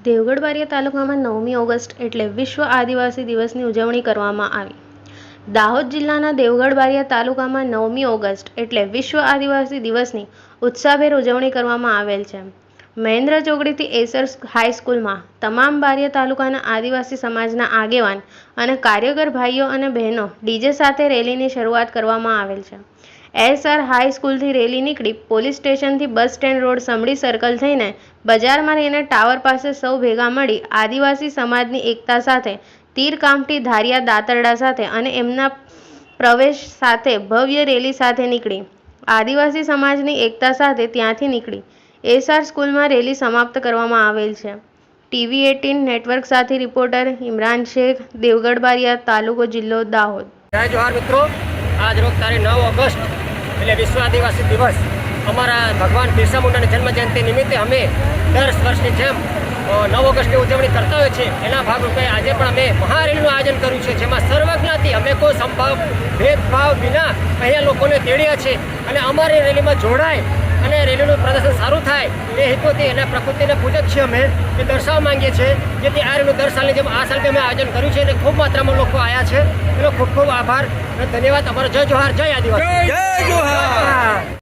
દેવગઢ બારીયા તાલુકામાં નવમી ઓગસ્ટ એટલે વિશ્વ આદિવાસી દિવસની ઉજવણી કરવામાં આવી. દાહોદ જિલ્લાના દેવગઢ બારીયા તાલુકામાં નવમી ઓગસ્ટ એટલે વિશ્વ આદિવાસી દિવસની ઉત્સાહભેર ઉજવણી કરવામાં આવેલ છે. મહેન્દ્ર ચોકડીથી એસર હાઈસ્કૂલમાં તમામ બારિયા તાલુકાના આદિવાસી સમાજના આગેવાન અને કાર્યકર ભાઈઓ અને બહેનો ડીજે સાથે રેલીની શરૂઆત કરવામાં આવેલ છે. એસઆર હાઈસ્કૂલથી રેલી નીકળી પોલીસ સ્ટેશનથી bus stand road Samdi circle થઈને બજારમાં રહીને ટાવર પાસે સૌ ભેગા મળી આદિવાસી સમાજની એકતા સાથે, તીર કામઠી ધારિયા દાતરડા સાથે અને એમના પ્રવેશ સાથે ભવ્ય રેલી સાથે નીકળી. આદિવાસી સમાજની એકતા સાથે ત્યાંથી નીકળી. એસઆર સ્કૂલમાં રેલી સમાપ્ત કરવામાં આવેલ છે. ટીવી એટીન નેટવર્ક સાથે રિપોર્ટર ઇમરાન શેખ, દેવગઢ બારિયા, તાલુકો જિલ્લો દાહોદ. જય જોહાર મિત્રો. આજ રોજ તારીખ નવ ઓગસ્ટ, એટલે વિશ્વ આદિવાસી દિવસ. અમારા ભગવાન બિરસા મુંડાની જન્મજયંતિ નિમિત્તે અમે દર વર્ષની જેમ નવ ઓગસ્ટની ઉજવણી કરતા હોય છે એના ભાગરૂપે આજે પણ અમે મહારેલીનું આયોજન કર્યું છે, જેમાં સર્વજ્ઞાથી અમે કોઈ સંભાવ, ભેદભાવ વિના અહીંયા લોકોને તેડ્યા છે. અને અમારી રેલીમાં જોડાય અને રેલીનું પ્રદર્શન સારું થાય એ હેતુથી એના પ્રકૃતિને પૂજક છીએ અમે એ દર્શાવવા માંગીએ છીએ. જેથી આ રેલું દર સાલની જેમ આ સાલ અમે આયોજન કર્યું છે અને ખૂબ માત્રામાં લોકો આવ્યા છે. એનો ખૂબ ખૂબ આભાર અને ધન્યવાદ. અમારો જય જોહાર, જય આદિવાસી. જય જોહાર.